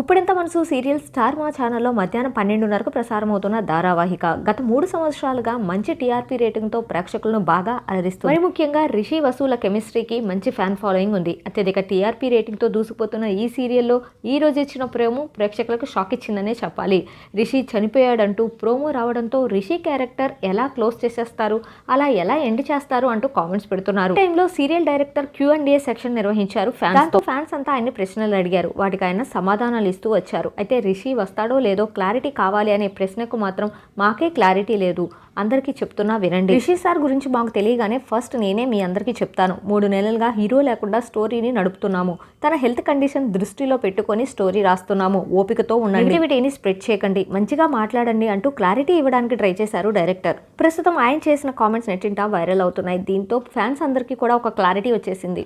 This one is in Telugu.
ఇప్పుడెంత మనసు సీరియల్ స్టార్ మా ఛానల్లో మధ్యాహ్నం పన్నెండున్నరకు ప్రసారమవుతున్న ధారావాహిక. గత మూడు సంవత్సరాలుగా మంచి టీఆర్పీ రేటింగ్తో ప్రేక్షకులను బాగా అలరిస్తుంది. మరి ముఖ్యంగా రిషి వసూల కెమిస్ట్రీకి మంచి ఫ్యాన్ ఫాలోయింగ్ ఉంది. అత్యధిక టీఆర్పీ రేటింగ్తో దూసుకుపోతున్న ఈ సీరియల్లో ఈ రోజు ఇచ్చిన ప్రోమో ప్రేక్షకులకు షాక్ ఇచ్చిందనే చెప్పాలి. రిషి చనిపోయాడంటూ ప్రోమో రావడంతో రిషి క్యారెక్టర్ ఎలా క్లోజ్ చేసేస్తారు? అలా ఎలా ఎండ్ చేస్తారు? అంటూ కామెంట్స్ పెడుతున్నారు. టైంలో serial director Q and A section నిర్వహించారు ఫ్యాన్స్ ఫ్యాన్స్ అంతా ఆయన్ని ప్రశ్నలు అడిగారు. వాటికి ఆయన సమాధానాలు ఇస్తూ వచ్చారు. అయితే రిషి వస్తాడో లేదో క్లారిటీ కావాలి అనే ప్రశ్నకు మాత్రం మాకే క్లారిటీ లేదు. అందరికీ చెప్తున్నా వినండి. రిషి సార్ గురించి మాకు తెలియగానే ఫస్ట్ నేనే మీ అందరికీ చెప్తాను. మూడు నెలలుగా హీరో లేకుండా స్టోరీని నడుపుతున్నాము. తన హెల్త్ కండిషన్ దృష్టిలో పెట్టుకొని స్టోరీ రాస్తున్నాము. ఓపికతో ఉండండి. నెగిటివిటీని స్ప్రెడ్ చేయకండి. మంచిగా మాట్లాడండి అంటూ క్లారిటీ ఇవ్వడానికి ట్రై చేశారు డైరెక్టర్. ప్రస్తుతం ఆయన చేసిన కామెంట్స్ నెట్టింటా వైరల్ అవుతున్నాయి. దీంతో ఫ్యాన్స్ అందరికీ కూడా ఒక క్లారిటీ వచ్చేసింది.